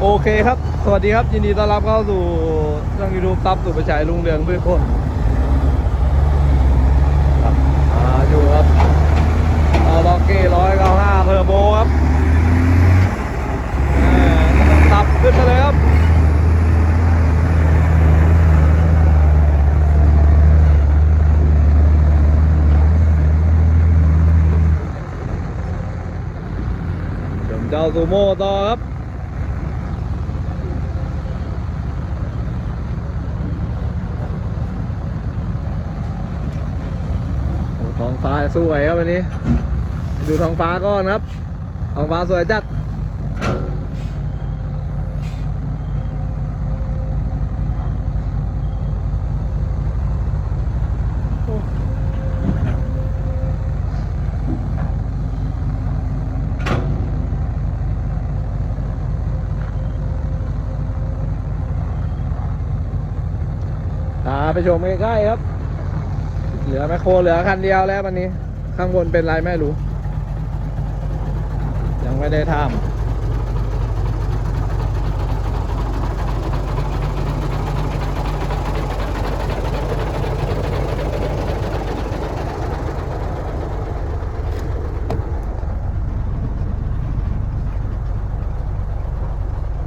โอเคครับ สวัสดีครับ ยินดีต้อนรับเข้าสู่ช่องยูทูบซับสุประชัยลุงเรืองด้วยคนครับมาอยู่ครับเอาล็อกเก้ร้อยเก้าห้าเทอร์โบครับตับขึ้นมาเลยครับเดี๋ยวผมจะเอาซูโม่ต่อครับ โอ้ท้องฟ้า สวยครับวันนี้ ดูท้องฟ้าก่อนครับท้องฟ้าสวยจัดพาไปชมใกล้ๆครับ เหลือแมคโครเหลือคันเดียวแล้ววันนี้ ข้างบนเป็นไรไม่รู้ ยังไม่ได้ทำ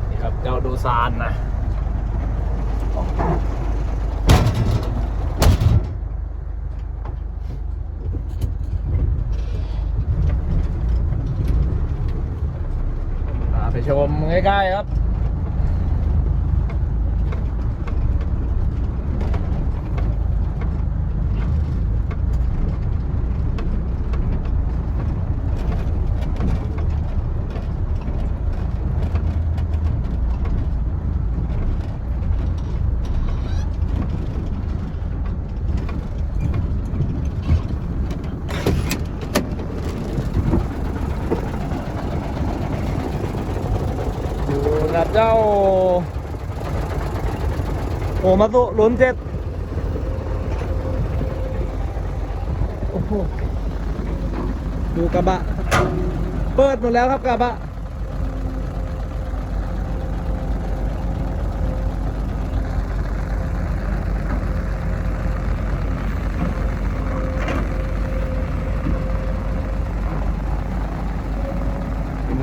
นี่ครับเจ้าดูซานนะ พาไปช มใกล้ๆครับ อยู่กับ เจ้าโอมาตุลุ้นเจ็ดโอ้โหดูกระบะ เปิดหมดแล้วครับกระบะ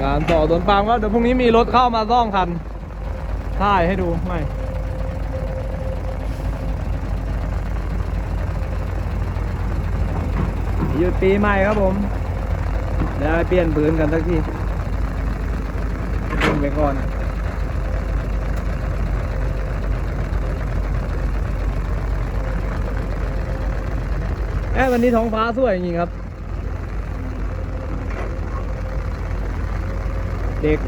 ทีมงานต่อสวนปาล์มครับเดี๋ยวพรุ่งนี้มีรถเข้ามาซ่องคันถ่ายให้ดูไม่หยุดปีใหม่ครับผมเดี๋ยวเปลี่ยนปืนกันสักทียิงไปก่อนเอ้ยวันนี้ท้องฟ้าสวยจริงครับ เด็ก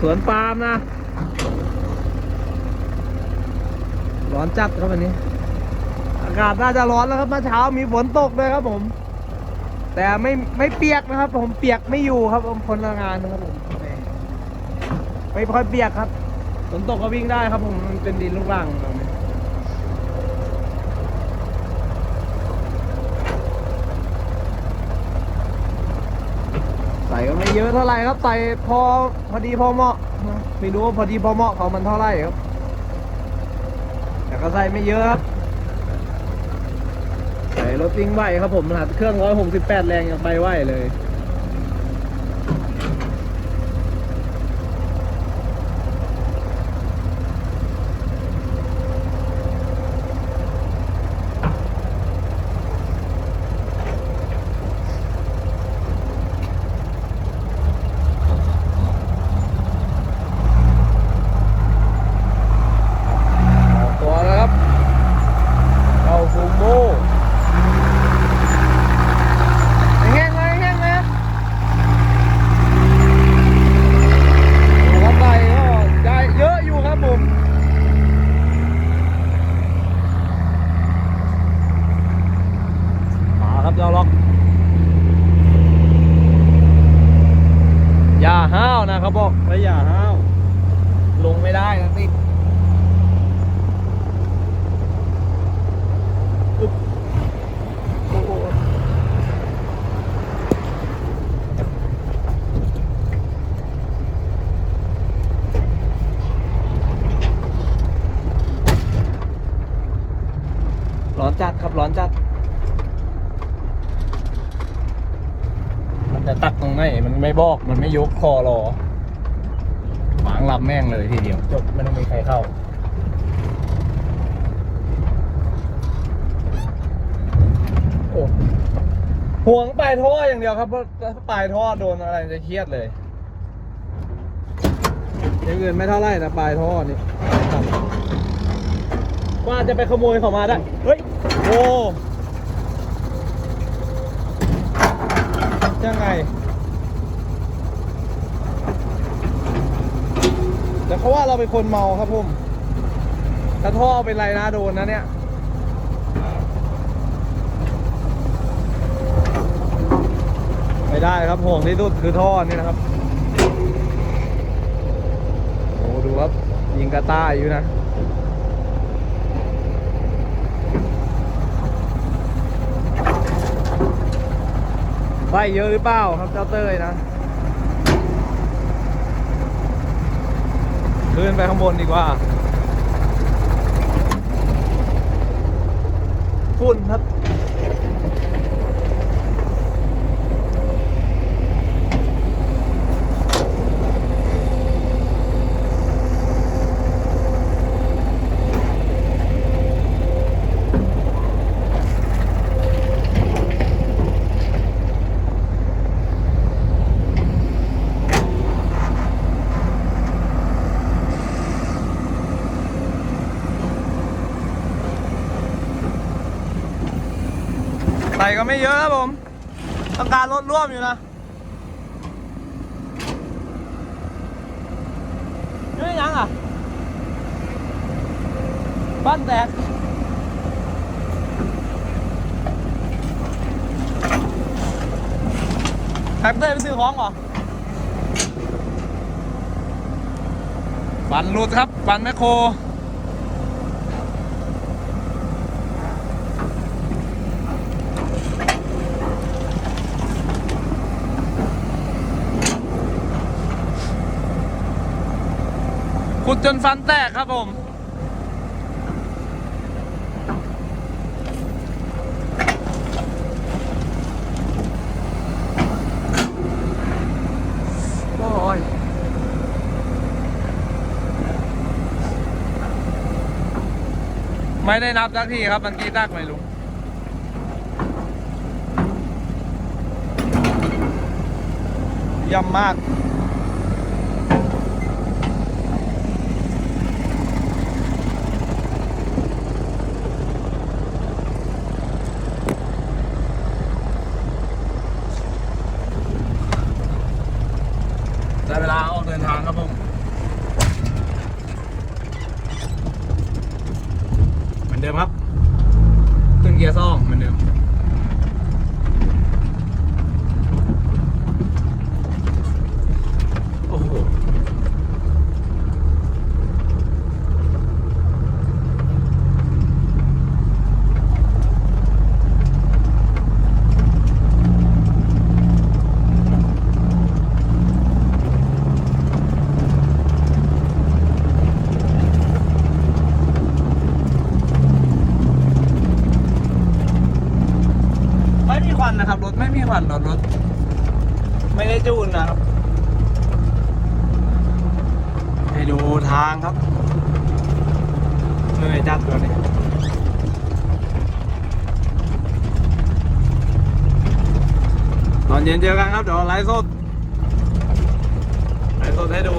สวนปาล์มนะ ร้อนจัดครับวันนี้ อากาศน่าจะร้อนแล้วครับเมื่อเช้ามีฝนตกเลยครับผม แต่ไม่ไม่เปียกนะครับ ผมเปียกไม่อยู่ครับผมคนลงานนะครับผมไม่ค่อยเปียกครับฝนตกก็วิ่งได้ครับผมมันเป็นดินลูกรังตรงนี้ใส่ก็ไม่เยอะเท่าไหร่ครับ ใส่พอพอดีพอเหมาะไม่รู้ว่าพอดีพอเหมาะเขามันเท่าไหร่ครับ แต่ก็ใส่ไม่เยอะครับ ใส่รถวิ่งไหวครับผมหัดเครื่อง 168 แรงยังไปไหวเลย นะเขาบอกแล้อย่าห้าวลงไม่ได้นะสิร้อนจัดครับร้อนจัด ไม่บอกมันไม่ยกคอรอหวางลำแม่งเลยทีเดียว จบไม่ต้องมีใครเข้า โอ้ห่วงปลายท่ออย่างเดียวครับเพราะถ้าปลายท่อโดนอะไรจะเครียดเลยอย่างอื่นไม่เท่าไรแต่ปลายท่อนี่ว่าจะไปขโมยเขามาได้ เฮ้ย โอ้ยังไง แต่เขาว่าเราเป็นคนเมาครับผมถ้าท่อเป็นไรนะโดนนะเนี่ยไม่ได้ครับห่วงที่สุดคือท่อนี่นะครับโอ้ดูครับยิงกระต้ายอยู่นะไฟเยอะหรือเปล่าครับเจ้าเต้ยนะ ขึ้นไปข้างบนดีกว่าฝุ่นครับ ส่ก็ไม่เยอะครับผม ต้องการลดร่วมอยู่นะเฮ้ยยังอะบ้านแตกใครเต้ยไปซื้อของเหรอฟันหลุดครับฟันแมคโคร จนฟันแตกครับผม โอ้ยไม่ได้นับสักทีครับ มันกี่ตักไหมลุงย่ำมาก ได้เวลาออกเดินทางครับผม เหมือนเดิมครับ ขึ้นเกียร์ซ่องเหมือนเดิม โอ้โห ไม่มีควัน นะครับรถไม่มีควันรถรถ ไม่ได้จูนนะครับ ให้ดูทางครับเหนื่อยจัดตัวนี้ตอนเย็นเจอกันครับ เดี๋ยวไลฟ์สดไลฟ์สดให้ดู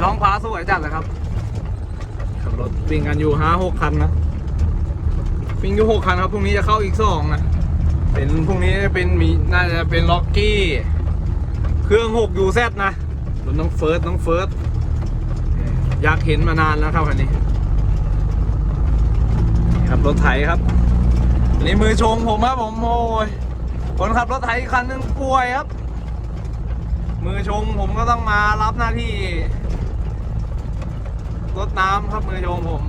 ท้องฟ้าสวยจัดเลยครับขับรถวิ่งกันอยู่ห้าหกคันนะวิ่งอยู่หกคันครับพรุ่งนี้จะเข้าอีกสองนะ เป็นพรุ่งนี้เป็นมีน่าจะเป็นล็อกกี้ เครื่องหกยูแซนะรถน้องเฟิร์สน้องเฟิร์สอยากเห็นมานานแล้วครับคันนี้ครับรถไถครับอันนี้มือชงผมครับผมโอ้ยคนขับรถไถคันหนึงป่วยครับ มือชงผมก็ต้องมารับหน้าที่รถน้ำครับมือชงผม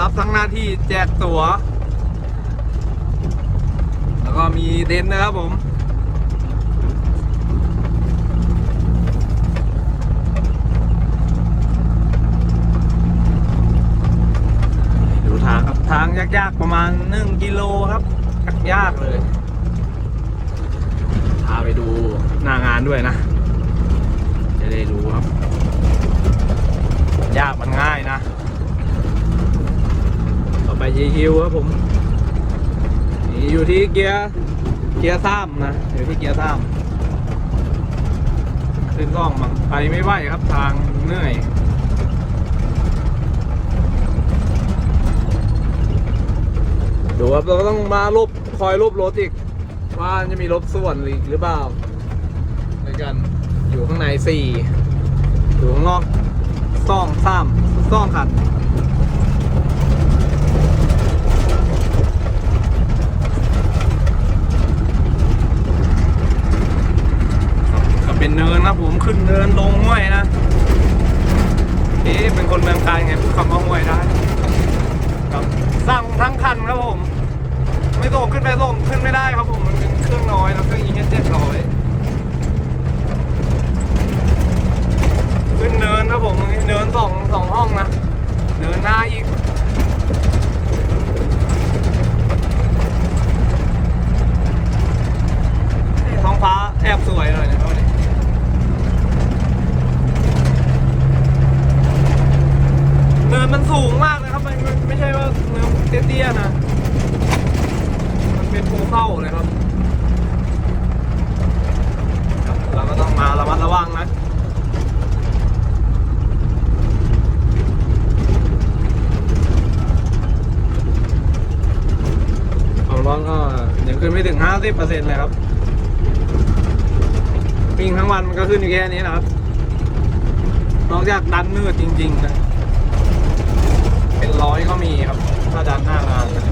รับทั้งหน้าที่แจกตั๋ว แล้วก็มีเต็นท์นะครับผมดูทางครับทางยากๆประมาณหนึ่งกิโลครับยากๆเลย พาไปดูหน้างานด้วยนะ จะได้รู้ครับ ยากมันง่ายนะ ต่อไปยิวครับผม นี่อยู่ที่เกียร์เกียร์ซ้ำนะอยู่ที่เกียร์ซ้ำขึ้นร่องมังไปไม่ไหวครับทางเหนื่อยดูครับเราก็ต้องมาลบคอยลบรถอีกว่าจะมีรถส่วนอีกหรือเปล่าในกันอยู่ข้างในสี่อยู่ข้างนอกซ่องซ้ำซ่องขัน ก็ เนเนินนะผมขึ้นเนินลงห้วยนะเอ๊ะเป็นคนเมืองกาญไงพูดคำว่าห้วยได้ครับสั่งทั้งคันครับผม ไม่ส่งขึ้นไปส่งขึ้นไม่ได้ครับผมมันเป็นเครื่องน้อยแล้วเครื่อง e เจ็ดร้อยขึ้นเนินครับผมเนินสองสองห้องนะเนินหน้าอีกท้องฟ้าแอบสวยเลยนะครับวันนี้เนินมันสูงมากเลยครับมันมันไม่ใช่ว่าเนินเตี้ยๆนะ มันเป็นภูเข้าเลยครับครับ เราก็ต้องมาระมัดระวังนะ ความร้อนก็ยังขึ้น ไม่ถึง50%เลยครับวิ่งทั้งวันมันก็ขึ้นอยู่แค่นี้นะครับ นอกจากดันมืดจริงๆนะเป็นร้อยก็มีครับ ถ้าดันหน้างานนะ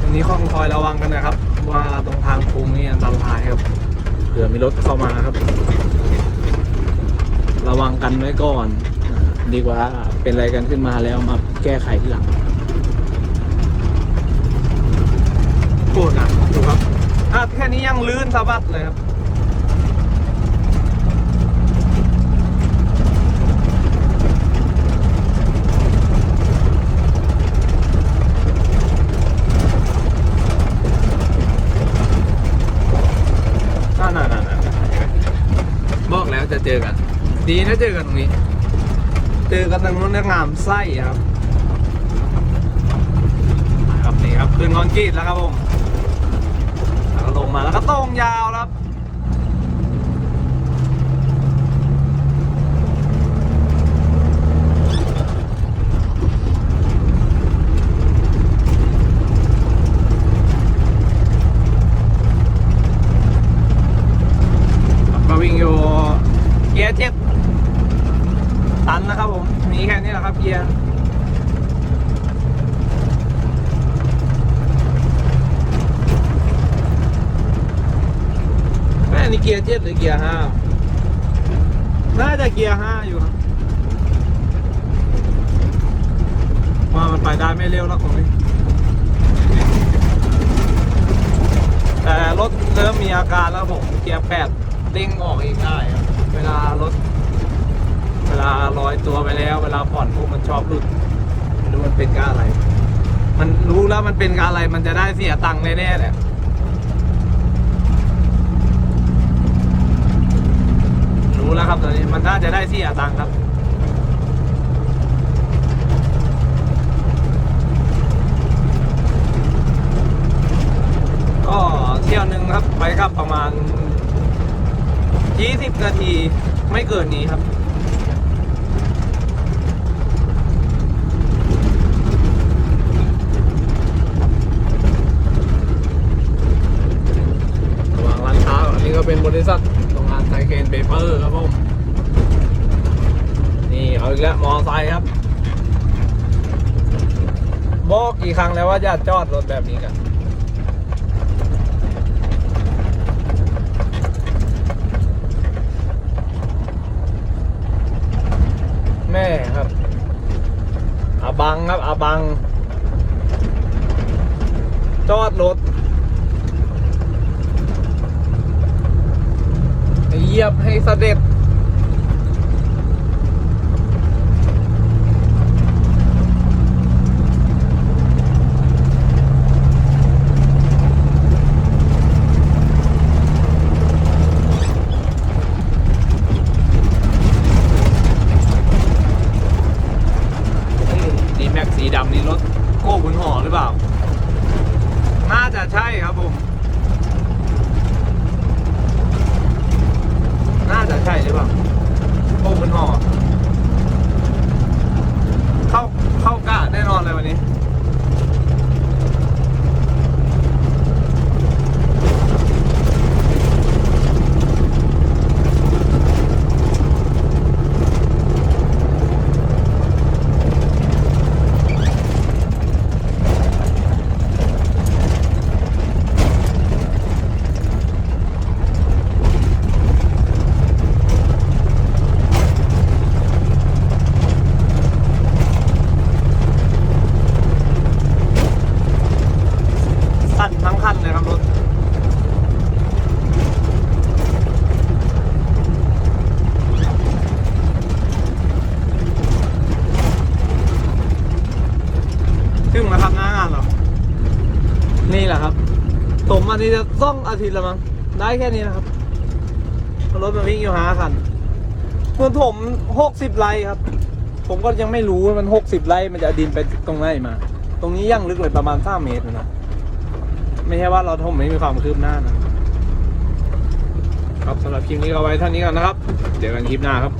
ตรงนี้ข้องคอยระวังกันนะครับ ว่าตรงทางภูมินี่อันตรายครับเผื่อมีรถเข้ามาครับ ระวังกันไว้ก่อน ดีกว่าเป็นอะไรกันขึ้นมาแล้วมาแก้ไขทีหลังพูดนะดูครับถ้าแค่นี้ยังลื่นสะบัดเลยครับน่าน่าน่าน่าบอกแล้วจะเจอกัน ดีนะเจอกันตรงนี้ เจอกันตรงนู้นนะงามไส้ครับ ครับนี่ครับขึ้นคอนกรีตแล้วครับผมแล้วก็ลง มาแล้วก็ตรงยาวครับครับก็วิ่งอยู่เกียร์เจ็ดตันนะครับผมมีแค่นี้แหละครับเกียร์ นี่เกียร์เจ็ดหรือเกียร์ห้าน่าจะเกียร์ห้าอยู่ครับว่ามันไปได้ไม่เร็วแล้วของนี้แต่รถเริ่มมีอาการแล้วผมเกียร์แปดเด้งออกเองได้ครับเวลารถ เวลาลอยตัวไปแล้ว เวลาผ่อนพวกมันชอบหลุดไม่รู้มันเป็นการอะไร มันรู้แล้วมันเป็นการอะไรมันจะได้เสียตังค์แน่ๆแหละรู้ แล้วครับตอนนี้มันน่าจะได้เสียตังค์ครับก็เที่ยวหนึ่งครับไปครับประมาณ 20 นาทีไม่เกินนี้ครับ ระหว่างร้านค้าอันนี้ก็เป็นบริษัทโรงงานไทเคนเปเปอร์ครับผม นี่เอีกแล้วมอไซค์ครับบอกกี่ครั้งแล้วว่าอย่าจอดรถแบบนี้กันแม่ครับอาบังครับอาบัง จอดรถเหยียบให้เสด็จ เปล่าโอ้เป็นห่อเข้าเข้ากะแน่นอนเลยวันนี้ สั่นทั้งคันเลยครับรถ ถึงแล้วครับหน้างานเหรอ นี่แหละครับ อันนี้จะต้องอาทิตย์ละมั้งได้แค่นี้นะครับรถมันวิ่งอยู่ห้าคันเมื่อผมหกสิบไร่ครับ ผมก็ยังไม่รู้ว่ามันหกสิบไร่มันจะดินไปตรงไหนมา ตรงนี้ยังลึกเลยประมาณสามเมตรนะไม่ใช่ว่าเราทมไม่มีความคืบหน้านะครับสำหรับคลิปนี้ก็เอาไว้เท่านี้ก่อนนะครับ เจอกันคลิปหน้าครับ